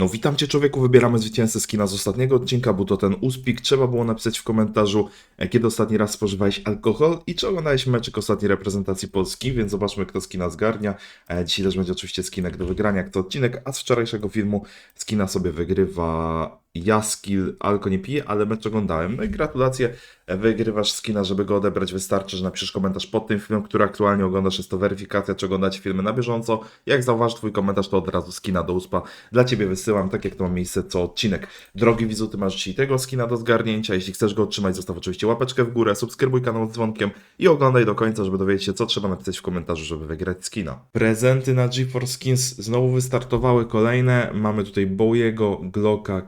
No witam Cię człowieku, wybieramy zwycięzcę skina z ostatniego odcinka, był to ten uspik. Trzeba było napisać w komentarzu, e, kiedy ostatni raz spożywałeś alkohol i czy oglądałeś meczyk ostatniej reprezentacji Polski, więc zobaczmy kto skina zgarnia. E, Dzisiaj też będzie oczywiście skinek do wygrania, kto odcinek, a z wczorajszego filmu skina sobie wygrywa Jaskil, Alko nie pije, ale mecz oglądałem. No i gratulacje, wygrywasz skina, żeby go odebrać wystarczy, że napiszesz komentarz pod tym filmem, który aktualnie oglądasz, jest to weryfikacja, czy oglądacie filmy na bieżąco. Jak zauważysz twój komentarz, to od razu skina do uspa dla Ciebie wysyłam, tak jak to ma miejsce co odcinek. Drogi widzu, Ty masz dzisiaj tego skina do zgarnięcia, jeśli chcesz go otrzymać, zostaw oczywiście łapeczkę w górę, subskrybuj kanał z dzwonkiem i oglądaj do końca, żeby dowiedzieć się, co trzeba napisać w komentarzu, żeby wygrać skina. Prezenty na GeForce Skins znowu wystartowały kolejne, mamy tutaj Bowiego, Glocka,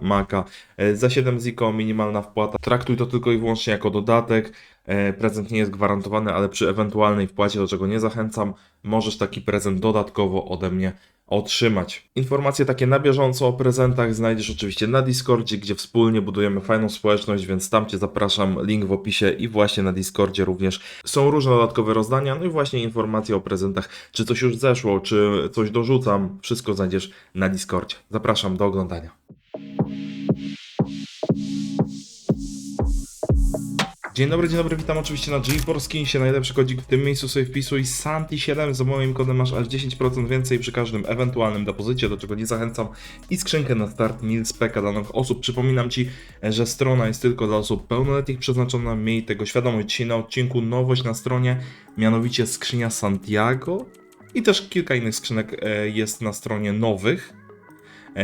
Maka, E, za 7 ziko minimalna wpłata, traktuj to tylko i wyłącznie jako dodatek, E, Prezent nie jest gwarantowany, ale przy ewentualnej wpłacie, do czego nie zachęcam, możesz taki prezent dodatkowo ode mnie otrzymać. Informacje takie na bieżąco o prezentach znajdziesz oczywiście na Discordzie, gdzie wspólnie budujemy fajną społeczność, więc tam Cię zapraszam, link w opisie i właśnie na Discordzie również są różne dodatkowe rozdania, no i właśnie informacje o prezentach, czy coś już zeszło, czy coś dorzucam, wszystko znajdziesz na Discordzie. Zapraszam do oglądania. Dzień dobry, dzień dobry, witam oczywiście na Skinsie, najlepszy kodzik w tym miejscu sobie wpisuj. Santi7, za moim kodem masz aż 10% więcej przy każdym ewentualnym depozycie, do czego nie zachęcam. I skrzynkę na start Nilspeka dla nowych osób. Przypominam Ci, że strona jest tylko dla osób pełnoletnich przeznaczona, miej tego świadomość. Dzisiaj na odcinku nowość na stronie, mianowicie skrzynia Santiago. I też kilka innych skrzynek e, jest na stronie nowych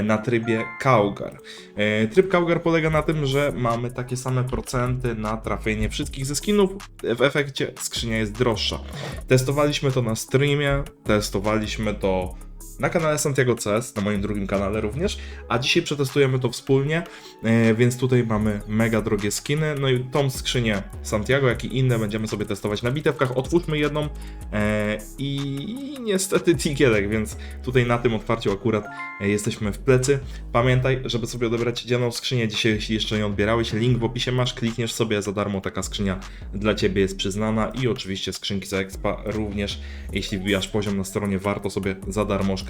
na trybie Kaugar. E, Tryb Kaugar polega na tym, że mamy takie same procenty na trafienie wszystkich ze skinów. W efekcie skrzynia jest droższa. Testowaliśmy to na streamie, testowaliśmy to na kanale Santiago CS, na moim drugim kanale również, a dzisiaj przetestujemy to wspólnie, e, więc tutaj mamy mega drogie skiny, no i tą skrzynię Santiago, jak i inne będziemy sobie testować na bitewkach. Otwórzmy jedną e, i niestety tikielek, więc tutaj na tym otwarciu akurat e, jesteśmy w plecy. Pamiętaj, żeby sobie odebrać dzienną skrzynię dzisiaj, jeśli jeszcze nie odbierałeś, link w opisie masz, klikniesz sobie za darmo, taka skrzynia dla Ciebie jest przyznana i oczywiście skrzynki za expa również, jeśli wbijasz poziom na stronie, warto sobie za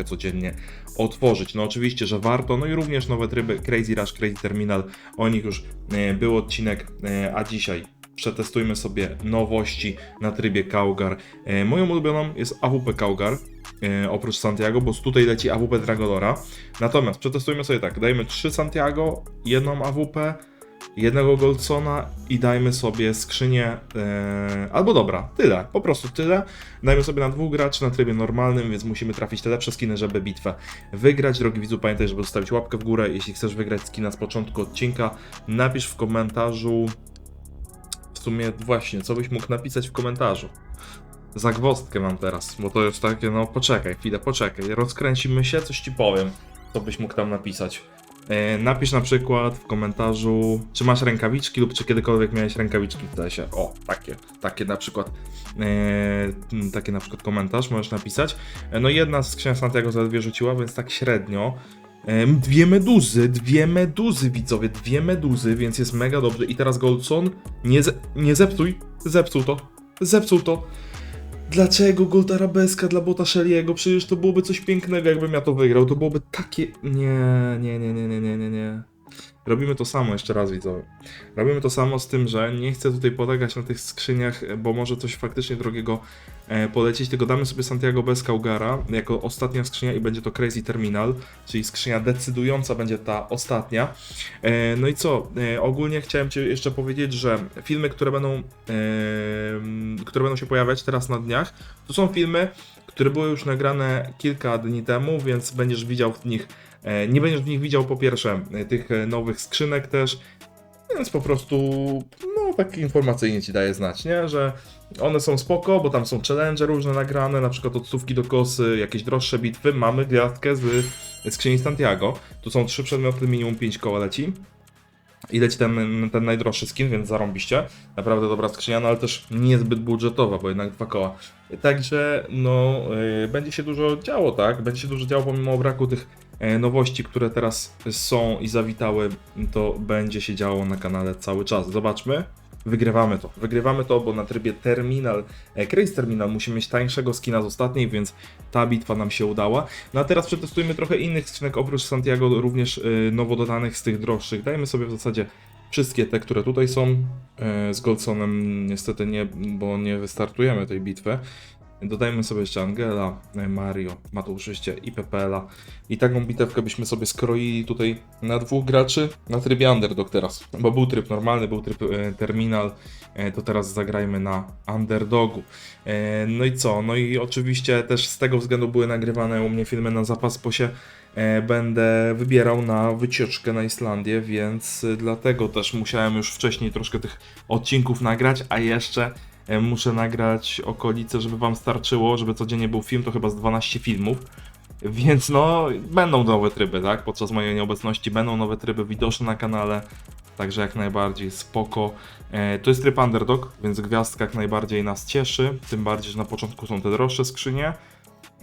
codziennie otworzyć. No oczywiście, że warto, no i również nowe tryby Crazy Rush, Crazy Terminal, o nich już e, był odcinek, e, a dzisiaj przetestujmy sobie nowości na trybie Kaugar. E, Moją ulubioną jest AWP Kaugar, oprócz Santiago, bo tutaj leci AWP Dragolora. Natomiast przetestujmy sobie tak, dajmy 3 Santiago, jedną AWP, jednego Goldsona i dajmy sobie skrzynię, e, albo dobra, tyle, po prostu tyle. Dajmy sobie na dwóch graczy na trybie normalnym, więc musimy trafić te lepsze skiny, żeby bitwę wygrać. Drogi widzu, pamiętaj, żeby zostawić łapkę w górę. Jeśli chcesz wygrać skina z początku odcinka, napisz w komentarzu, w sumie właśnie, co byś mógł napisać w komentarzu. Zagwozdkę mam teraz, bo to jest takie, no poczekaj, chwilę, poczekaj, rozkręcimy się, coś ci powiem, co byś mógł tam napisać. E, Napisz na przykład w komentarzu, czy masz rękawiczki lub czy kiedykolwiek miałeś rękawiczki w TS-ie. O, takie, takie na przykład, e, takie na przykład komentarz możesz napisać. E, No jedna skrzynia Santiago zaledwie rzuciła, więc tak średnio. Em, Dwie meduzy, dwie meduzy widzowie, dwie meduzy, więc jest mega dobrze. I teraz Goldson, nie, ze, nie zepsuj, zepsuł to, zepsuł to. Dlaczego Gold Arabeska dla Bota Shelly'ego? Przecież to byłoby coś pięknego, jakbym ja to wygrał. To byłoby takie... Nie, nie, nie, nie, nie, nie, nie, nie. Robimy to samo jeszcze raz, widzowie. Robimy to samo z tym, że nie chcę tutaj polegać na tych skrzyniach, bo może coś faktycznie drogiego e, polecieć, tylko damy sobie Santiago bez Kaugara jako ostatnia skrzynia i będzie to Crazy Terminal, czyli skrzynia decydująca będzie ta ostatnia. E, no i co? E, ogólnie chciałem Ci jeszcze powiedzieć, że filmy, które będą, e, które będą się pojawiać teraz na dniach, to są filmy, które były już nagrane kilka dni temu, więc będziesz widział w nich, e, nie będziesz w nich widział po pierwsze e, tych e, nowych skrzynek też, więc po prostu, no tak informacyjnie ci daję znać, nie? Że one są spoko, bo tam są challenge różne nagrane, na przykład od do kosy, jakieś droższe bitwy. Mamy gwiazdkę z skrzyni Santiago. Tu są trzy przedmioty, minimum 5 koła leci. I leci ten, ten najdroższy skin, więc zarąbiście. Naprawdę dobra skrzynia, no ale też niezbyt budżetowa, bo jednak dwa koła. Także no, yy, będzie się dużo działo, tak? Będzie się dużo działo pomimo braku tych e, nowości, które teraz są i zawitały, to będzie się działo na kanale cały czas. Zobaczmy. wygrywamy to. Wygrywamy to, bo na trybie Terminal, e, Crazy Terminal musimy mieć tańszego skina z ostatniej, więc ta bitwa nam się udała. No a teraz przetestujmy trochę innych skrzynek, oprócz Santiago również y, nowo dodanych z tych droższych. Dajmy sobie w zasadzie wszystkie te, które tutaj są. E, Z Goldsonem niestety nie, bo nie wystartujemy tej bitwy. Dodajmy sobie jeszcze Angela, e, Mario, ma oczywiście i PPL-a. I taką bitewkę byśmy sobie skroili tutaj na dwóch graczy na trybie Underdog teraz. Bo był tryb normalny, był tryb e, Terminal, e, to teraz zagrajmy na Underdogu. E, no i co? No i oczywiście też z tego względu były nagrywane u mnie filmy na zapas, bo się e, będę wybierał na wycieczkę na Islandię, więc e, dlatego też musiałem już wcześniej troszkę tych odcinków nagrać, a jeszcze muszę nagrać okolice, żeby wam starczyło, żeby codziennie był film, to chyba z 12 filmów. Więc no, będą nowe tryby, tak? Podczas mojej nieobecności będą nowe tryby widoczne na kanale. Także jak najbardziej spoko. E, to jest tryb underdog, więc gwiazdka jak najbardziej nas cieszy. Tym bardziej, że na początku są te droższe skrzynie.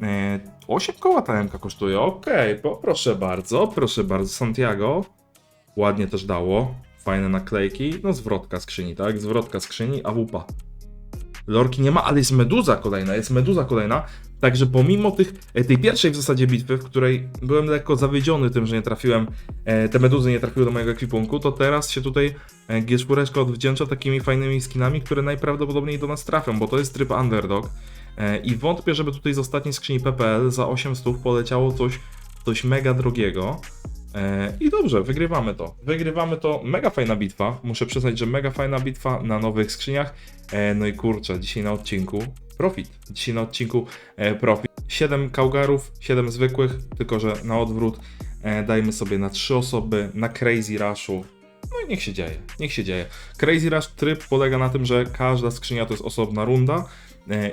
E, 8 koła ta MK kosztuje, okej, po- proszę bardzo, proszę bardzo, Santiago. Ładnie też dało, fajne naklejki, no zwrotka skrzyni, tak, zwrotka skrzyni, a wupa. Lorki nie ma, ale jest meduza kolejna, jest meduza kolejna. Także pomimo tych, e, tej pierwszej w zasadzie bitwy, w której byłem lekko zawiedziony tym, że nie trafiłem, e, te meduzy nie trafiły do mojego ekwipunku, to teraz się tutaj e, G4 odwdzięcza takimi fajnymi skinami, które najprawdopodobniej do nas trafią, bo to jest tryb underdog. I wątpię, żeby tutaj z ostatniej skrzyni PPL za 800 poleciało coś, coś mega drogiego. E, I dobrze, wygrywamy to. Wygrywamy to. Mega fajna bitwa. Muszę przyznać, że mega fajna bitwa na nowych skrzyniach. E, No i kurczę, dzisiaj na odcinku profit. Dzisiaj na odcinku e, profit. 7 kaugarów, 7 zwykłych, tylko że na odwrót. Dajmy sobie na 3 osoby, na Crazy Rushu. No i niech się dzieje, niech się dzieje. Crazy Rush tryb polega na tym, że każda skrzynia to jest osobna runda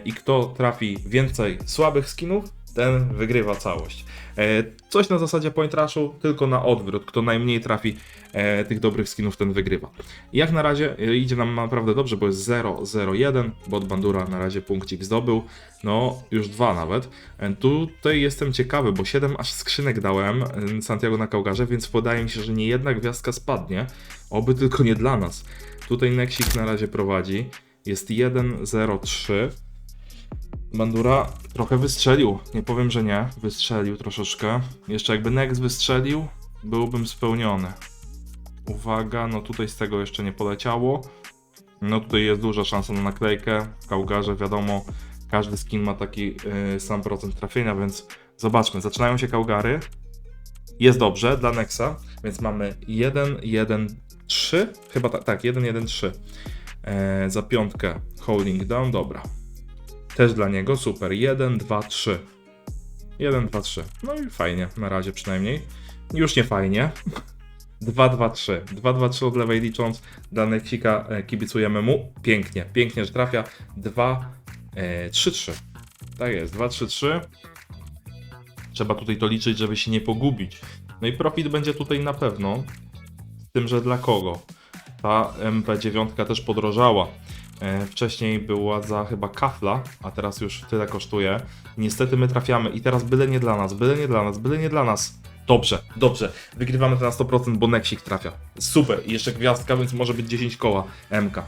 i kto trafi więcej słabych skinów, ten wygrywa całość. E, Coś na zasadzie point rushu, tylko na odwrót. Kto najmniej trafi e, tych dobrych skinów, ten wygrywa. Jak na razie e, idzie nam naprawdę dobrze, bo jest 0-0-1, bo od Bandura na razie punkcik zdobył. No, już dwa nawet. Tutaj jestem ciekawy, bo 7 aż skrzynek dałem Santiago na Kaugarze, więc wydaje mi się, że nie jedna gwiazdka spadnie. Oby tylko nie dla nas. Tutaj Nexik na razie prowadzi. Jest 1-0-3. Bandura trochę wystrzelił, nie powiem, że nie, wystrzelił troszeczkę. Jeszcze jakby Nex wystrzelił, byłbym spełniony. Uwaga, no tutaj z tego jeszcze nie poleciało. No tutaj jest duża szansa na naklejkę. W Kaugarze wiadomo, każdy skin ma taki y, sam procent trafienia, więc zobaczmy. Zaczynają się Kaugary. Jest dobrze dla Nexa, więc mamy 1, 1, 3. Chyba tak, tak 1, 1, 3. E, za piątkę holding down, dobra. Też dla niego, super. 1, 2, 3. 1, 2, 3. No i fajnie, na razie przynajmniej. Już nie fajnie. 2, 2, 3. 2, 2, 3 od lewej licząc. Dla Nexika e, kibicujemy mu. Pięknie, pięknie, że trafia. 2, e, 3, 3. Tak jest, 2, 3, 3. Trzeba tutaj to liczyć, żeby się nie pogubić. No i profit będzie tutaj na pewno. Z tym, że dla kogo? Ta MP9 też podrożała. E, Wcześniej była za chyba kafla, a teraz już tyle kosztuje. Niestety my trafiamy i teraz byle nie dla nas, byle nie dla nas, byle nie dla nas. Dobrze, dobrze. Wygrywamy to na 100%, bo Nexik trafia. Super. Jeszcze gwiazdka, więc może być 10 koła MK.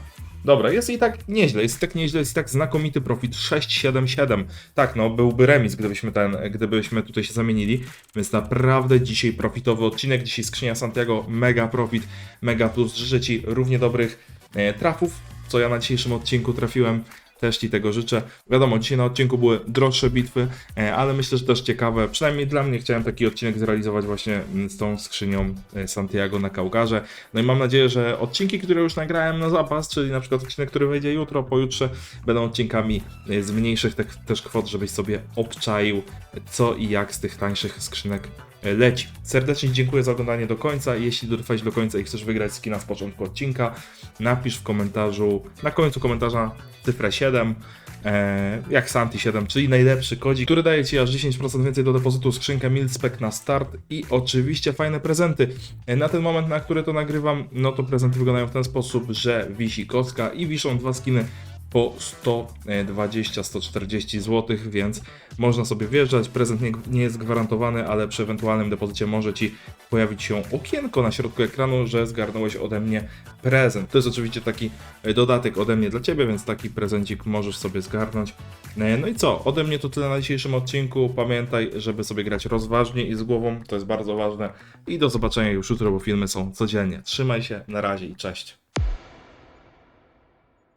Dobra, jest i tak nieźle, jest i tak nieźle, jest i tak znakomity profit 6, 7, 7. Tak, no byłby remis, gdybyśmy ten, gdybyśmy tutaj się zamienili, więc naprawdę dzisiaj profitowy odcinek, dzisiaj skrzynia Santiago, mega profit, mega plus, życzę Ci równie dobrych e, trafów, co ja na dzisiejszym odcinku trafiłem. Też Ci tego życzę. Wiadomo, dzisiaj na odcinku były droższe bitwy, e, ale myślę, że też ciekawe. Przynajmniej dla mnie chciałem taki odcinek zrealizować właśnie mm, z tą skrzynią e, Santiago na Kaugarze. No i mam nadzieję, że odcinki, które już nagrałem na zapas, czyli na przykład odcinek, który wejdzie jutro, pojutrze, będą odcinkami e, z mniejszych te, też kwot, żebyś sobie obczaił co i jak z tych tańszych skrzynek leci. Serdecznie dziękuję za oglądanie do końca. Jeśli dotrwałeś do końca i chcesz wygrać skina z początku odcinka, napisz w komentarzu, na końcu komentarza cyfrę 7, e, jak Santi 7, czyli najlepszy kodzik, który daje Ci aż 10% więcej do depozytu, skrzynkę Milspec na start i oczywiście fajne prezenty. E, Na ten moment, na który to nagrywam, no to prezenty wyglądają w ten sposób, że wisi kostka i wiszą dwa skiny po 120-140 zł, więc można sobie wjeżdżać. Prezent nie, nie jest gwarantowany, ale przy ewentualnym depozycie może Ci pojawić się okienko na środku ekranu, że zgarnąłeś ode mnie prezent. To jest oczywiście taki e, dodatek ode mnie dla Ciebie, więc taki prezencik możesz sobie zgarnąć. E, No i co? Ode mnie to tyle na dzisiejszym odcinku. Pamiętaj, żeby sobie grać rozważnie i z głową, to jest bardzo ważne. I do zobaczenia już jutro, bo filmy są codziennie. Trzymaj się, na razie i cześć.